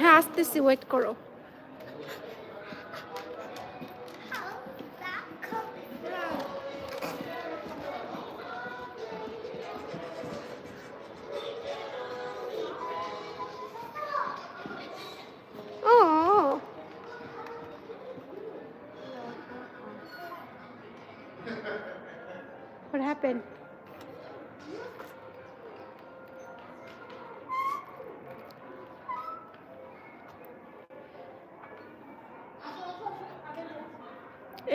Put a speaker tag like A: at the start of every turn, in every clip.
A: হ্যাঁ আসতেছি ওয়েট করো।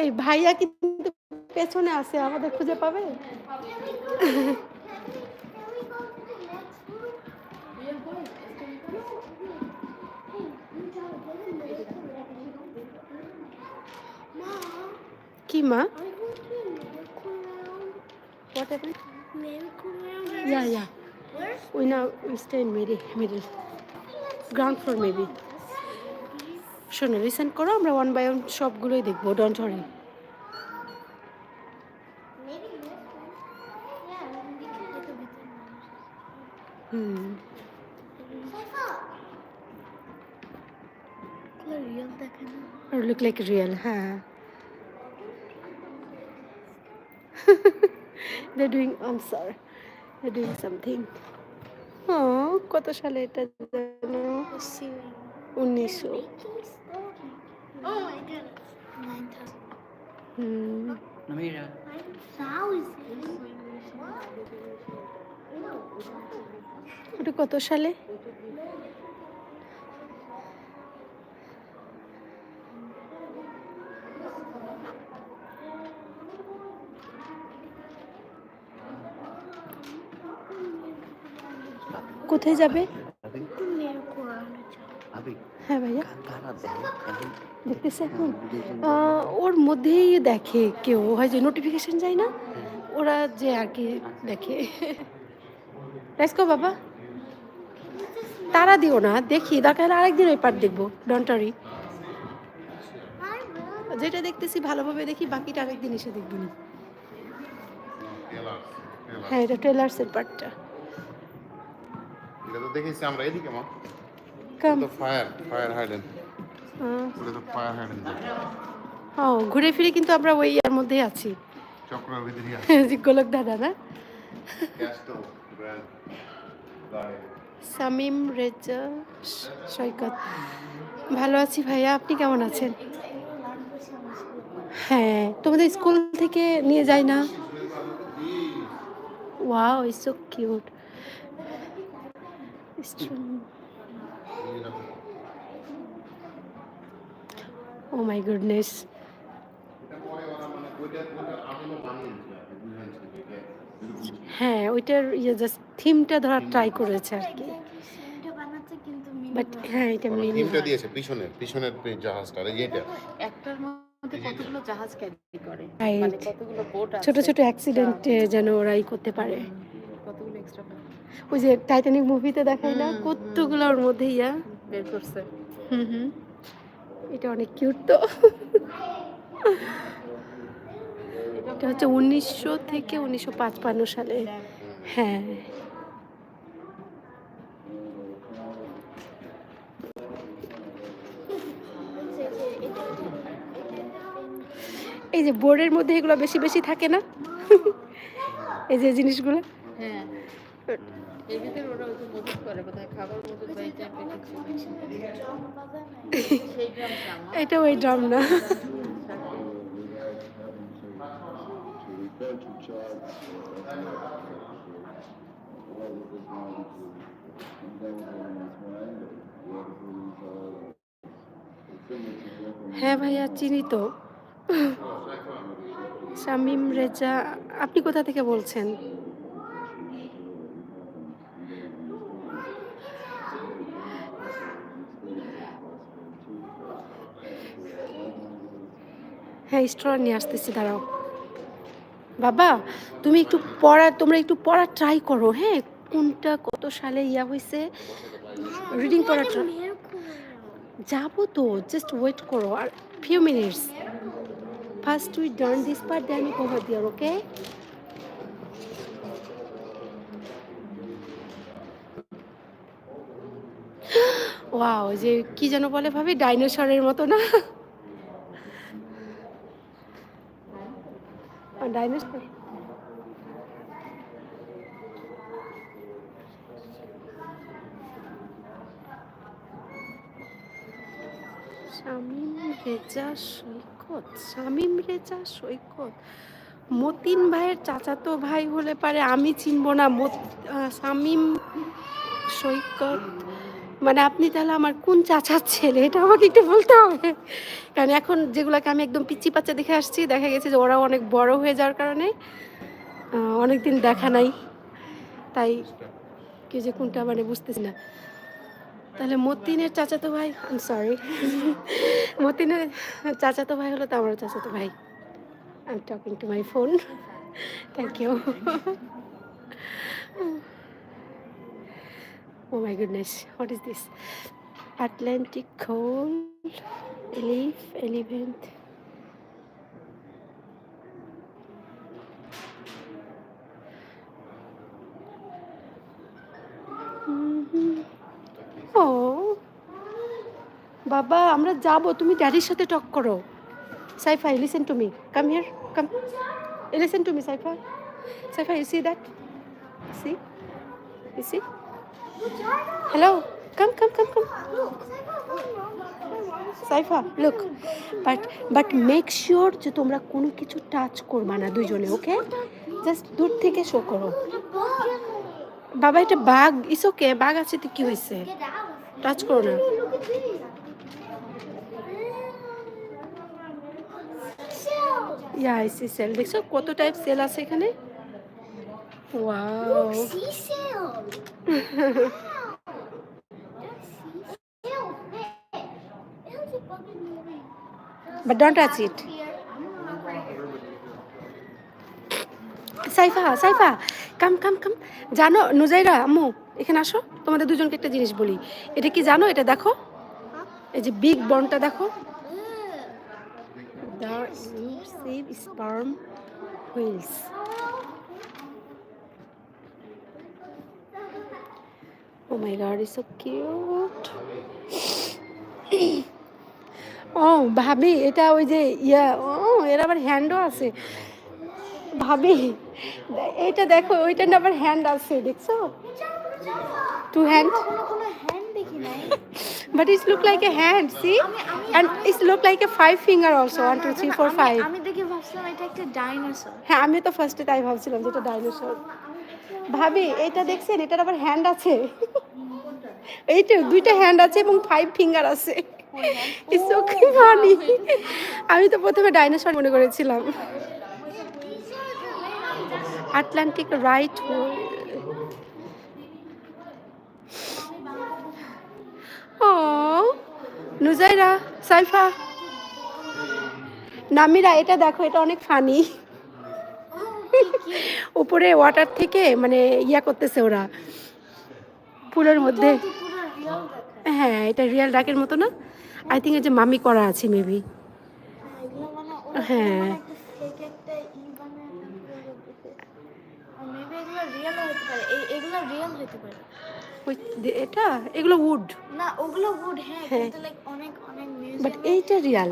A: এই ভাইয়া কিন্তু পেছনে আছে, আমাদের খুঁজে পাবে? কি, মা? ওই না stay Mary Mary ground floor maybe শোনো রিসেন্ট করো আমরা ওয়ান বাই ওয়ান সবগুলোই দেখব don't worry hmm. Look like real হ্যাঁ। Something. ও কত সালে এটা জানো? উনিশশো।
B: Oh my god. Nine thousand.
A: Hmm
C: Namira.
A: ওটা কত সালে কোথায় যাবে হ্যাঁ ভাইয়া দেখতেছে এখন। ওর মধ্যেই দেখে কেউ হয় যে নোটিফিকেশন যায় না ওরা যে আর কি দেখে। রাইসকো বাবা। তারা দিও না দেখি দরকার আরেকদিন ওই পার্ট দেখব ডন্টারি যেটা দেখতেছি ভালোভাবে দেখি বাকিটা আরেকদিন এসে দেখব না। হ্যাঁ এটা ট্রেলার্সের পার্টটা
D: এটা তো দেখেছি আমরা এদিকে মা।
A: কাম
D: ফায়ার ফায়ার হাইডেন
A: ও ঘুরে ফিরে কিন্তু আমরা ওই ইয়ার মধ্যেই আছি। গোলক দাদা না? সামিম রেজা সৈকত। ভালো আছি ভাইয়া আপনি কেমন আছেন? হ্যাঁ তোমাদের স্কুল থেকে নিয়ে যায় না? Wow is so cute oh my goodness হ্যাঁ ওইটার ইয়ে জাস্ট থিমটা ধরার ট্রাই করেছে আর কি। বাট হ্যাঁ এটা মিনি
D: থিমটা দিয়েছে পিছনের পিছনের জাহাজটা এই যেটা।
E: একটার মধ্যে কতগুলো জাহাজ ক্যারি করে. মানে কতগুলো বোট আছে
A: ছোট ছোট অ্যাক্সিডেন্টে যেন ওরাই করতে পারে।
E: কতগুলো এক্সট্রা
A: ওই যে টাইটানিক মুভিতে দেখায় না কতগুলো ওর মধ্যে ইয়া।
E: বের করছে।
A: হুম হুম। এটা অনেক কিউট তো। এটা হচ্ছে উনিশশো থেকে উনিশশো পাঁচপান্ন সালে। হ্যাঁ। এই যে বোর্ডের মধ্যে এগুলো বেশি বেশি থাকে না? এই যে জিনিসগুলো।
E: হ্যাঁ। এর এই টাইপের
A: এটা ওই ড্রাম না। হ্যাঁ ভাইয়া, চিনি তো। শামিম রেজা, আপনি কোথা থেকে বলছেন? স্ট্র নিয়ে আসতেছি দাঁড়াও। বাবা তুমি একটু পড়া তোমরা একটু পড়া ট্রাই করো হ্যাঁ? কোনটা কত সালে ইয়া হয়েছে? রিডিং try- যাব তো জাস্ট ওয়েট করো। আর few minutes first we done this part then over there okay wow যে কি যেন বলে ভাবি ডাইনোসরের মতো না? ডাইনোসর শামিম রেজা সৈকত শামিম রেজা সৈকত। মতিন ভাইয়ের চাচাতো ভাই হলে পারে, আমি চিনবো না। শামিম সৈকত মানে আপনি তাহলে আমার কোন চাচার ছেলে? এটা আমাকে একটু বলতে হবে। কারণ এখন যেগুলোকে আমি একদম পিচ্ছি পাচ্চা দেখে আসছি, দেখা গেছে যে ওরাও অনেক বড় হয়ে যাওয়ার কারণে অনেক দিন দেখা নাই। তাই কে যে কোনটা মানে বুঝতেছি না। তাহলে মতিনের চাচাতো ভাই সরি মতিনের চাচাতো ভাই হলো তো আমার চাচাতো ভাই। I talking to my phone thank you Oh my goodness, what is this? Atlantic coal, leaf, elephant. Mhm. Oh. বাবা আমরা যাব তুমি ড্যাডির সাথে টক করো sci fi listen to me come here come listen to me Saifa Saifa you see that see you see Hello, come, come, come, come. Saifa look but but make sure যে তোমরা কোনো কিছু টাচ করবা না দুজনে ওকে just দূর থেকে show করো। বাবা এটা বাঘ ইস ওকে বাঘ আছে তো কি হয়েছে? টাচ করো না। ইয়া সেল দেখছ কত টাইপ সেল আছে এখানে? Wow
B: Seashell.
A: But don't touch it. Saifa Saifa come come come জানো নুজাইরা আম্মু এখানে আসো। তোমাদের দুজনকে একটা জিনিস বলি। এটা কি জানো? এটা দেখো। এই যে বিগ বনটা দেখো। The save sperm whales oh my god is so cute ও ভাবি এটা ওই যে ইয়া ও এর আবার হ্যান্ডও আছে। ভাবি এইটা দেখো ওইটার আবার হ্যান্ড আছে দেখছ? Two hand but it's look like a hand see and it's look like a five finger also one two three four five
B: আমি দেখে ভাবছিলাম এটা একটা ডাইনোসর
A: হ্যাঁ আমি তো ফার্স্টে তাই ভাবছিলাম যেটা ডাইনোসর ভাবি, এটা দেখছেন? এটার আবার হ্যান্ড আছে। এইটা দুইটা হ্যান্ড আছে এবং ফাইভ ফিঙ্গার আছে। আমি তো প্রথমে ডাইনোসর মনে করেছিলাম। আটলান্টিক রাইট ও নুজাইরা সাইফা নামিরা, এটা দেখো, এটা অনেক ফানি উপরে ওয়াটার থেকে মানে ইয়া করতেছে ওরা। পুলের মধ্যে। হ্যাঁ এটা রিয়াল ডাকের মতো না? আই থিঙ্ক যে মামি করা আছে মেবি হ্যাঁ। এটা? এগুলো উড
B: না ওগুলো উড হ্যাঁ।
A: বাট এইটা রিয়াল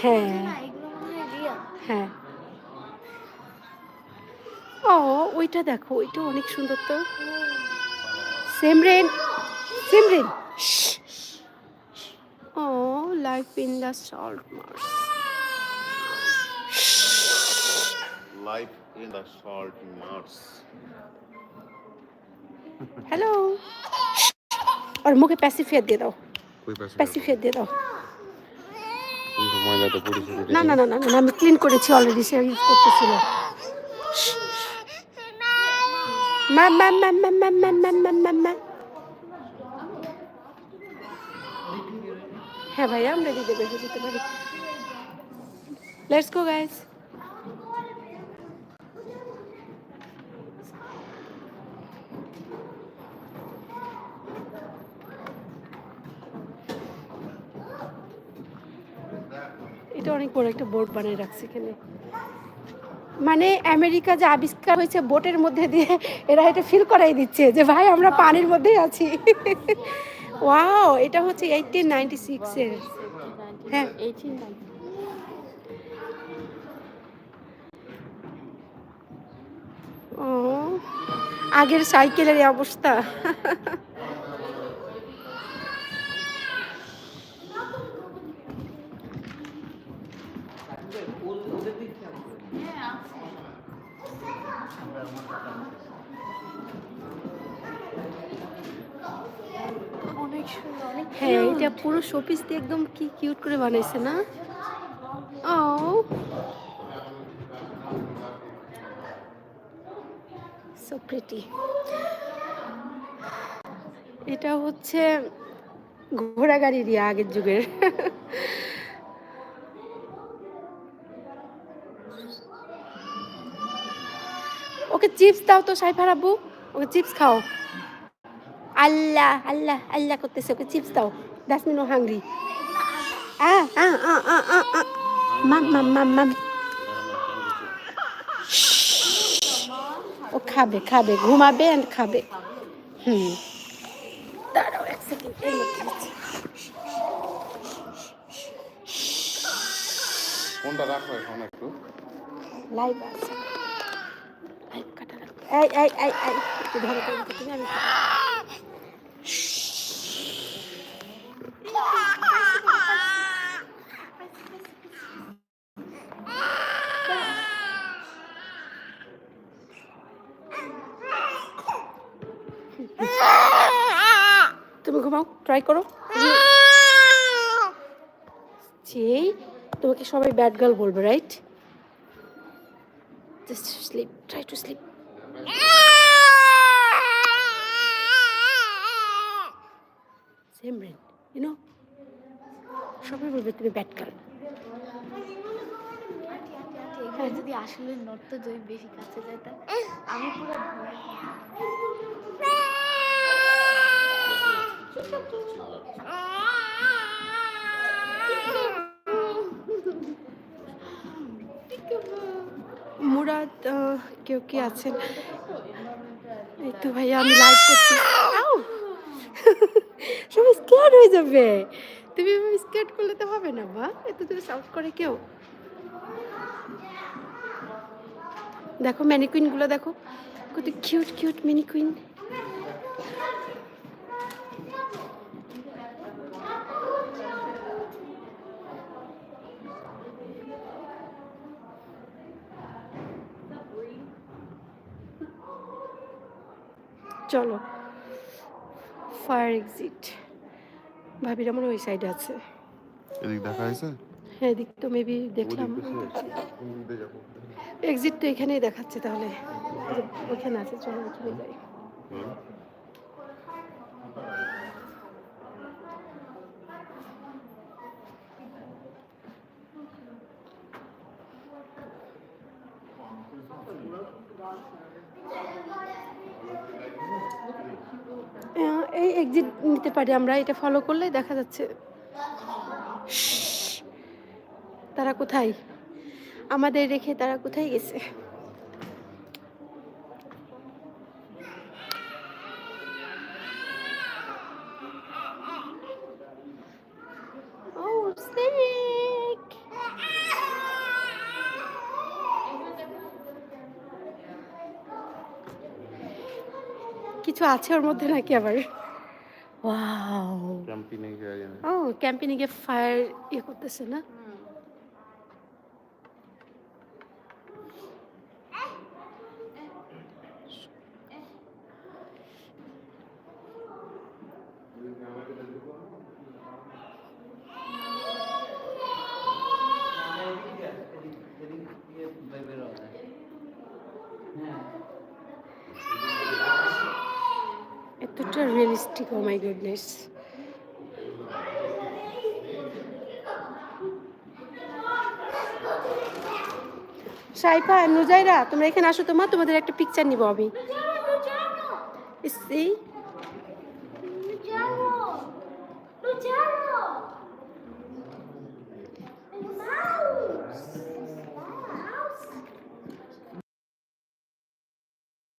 A: হ্যাঁ।
B: হ্যাঁ।
A: ও ওইটা দেখো ওইটা অনেক সুন্দর তো। সেমরেন সেমরেন ও life in the salt marsh
D: life in the salt marsh
A: hello আর মুখে প্যাসিফিয়ার দিয়ে দাও। প্যাসিফিয়ার দিয়ে দাও।
D: দাও ময়লা
A: না না না না আমি ক্লিন করেছি অলরেডি সে ইউজ করতেছিল ma'am ma'am ma'am ma'am ma'am ma'am ma'am ma'am ma'am ma'am হ্যাঁ ভাইয়া আমরা দিদি হয়ে যেতে পারি লেটস গো গাইস এটা অনেক বড় একটা বোর্ড বানিয়ে রাখছে এখানে। মানে আমেরিকা যে আবিষ্কার হয়েছে বোটের মধ্যে দিয়ে এরা এটা ফিল করাই দিচ্ছে যে ভাই আমরা পানির মধ্যেই আছি। ওয়াও এটা হচ্ছে এইটিন নাইনটি সিক্সের হ্যাঁ। ও আগের সাইকেলের এই অবস্থা। হ্যাঁ এটা পুরো শোপিস দিয়ে একদম কি কিউট করে বানাইছে না? ও সো প্রিটি এটা হচ্ছে ঘোড়া গাড়ি ইয়ে আগের যুগের। ওকে চিপস দাও তো, সাইফার আব্বু। ওকে চিপস খাও। আল্লাহ আল্লাহ আল্লাহ করতেছে ওকে চিপস দাও। মিন ও হাংরি মাম মাম মাম মাম। ও খাবে খাবে ঘুমাবে অ্যান্ড খাবে। হুম। দাঁড়াও এক সেকেন্ড এর মধ্যে।
D: ফোনটা রাখো এখন একটু।
A: লাইভ আছে। লাইভ কাটা রাখবে। এই এই এই এই ধরো তুমি আমি তুমি ঘুমাও ট্রাই করো। যেই তোমাকে সবাই ব্যাড গার্ল বলবে right just sleep try to sleep same brain you know সবাই বলবে তুমি
B: আন্টি আন্টি এখানে যদি আসলে নড়তো যদি বেশি কাছে যেতাম আমি পুরো
A: মুরাদ কেউ কি আছেন? এই তো ভাইয়া আমি লাইভ করছি! সবাই স্কেয়ার হয়ে যাবে। তুমি স্কেয়ার করলে তো হবে না বা এত দূরে সাউন্ড করে কেউ? দেখো ম্যানিকুইনগুলো দেখো, কত কিউট কিউট ম্যানিকুইন চলো ফায়ার এক্সিট ভাবির আমার ওই সাইডে আছে।
D: এদিক দেখা হয়েছে?
A: হ্যাঁ এদিক তো মেবি দেখলাম। এক্সিট তো এখানেই দেখাচ্ছে তাহলে। ওখানে আছে চলো ওখানে যাই
D: হুম।
A: আহ, এই এক্সিট নিতে পারি, আমরা এটা ফলো করলে দেখা যাচ্ছে তারা কোথায়? আমাদের রেখে তারা কোথায় গেছে? কিছু আছে ওর মধ্যে নাকি আবার? ওয়াও
D: ক্যাম্পিং এ গিয়ে
A: ও ক্যাম্পিনে গিয়ে ফায়ার ইয়ে করতেছে না এতটা realistic oh my goodness Saifa, Nujaira, তোমরা এখানে আসো তোমার তোমাদের একটা পিকচার নিব আমি See?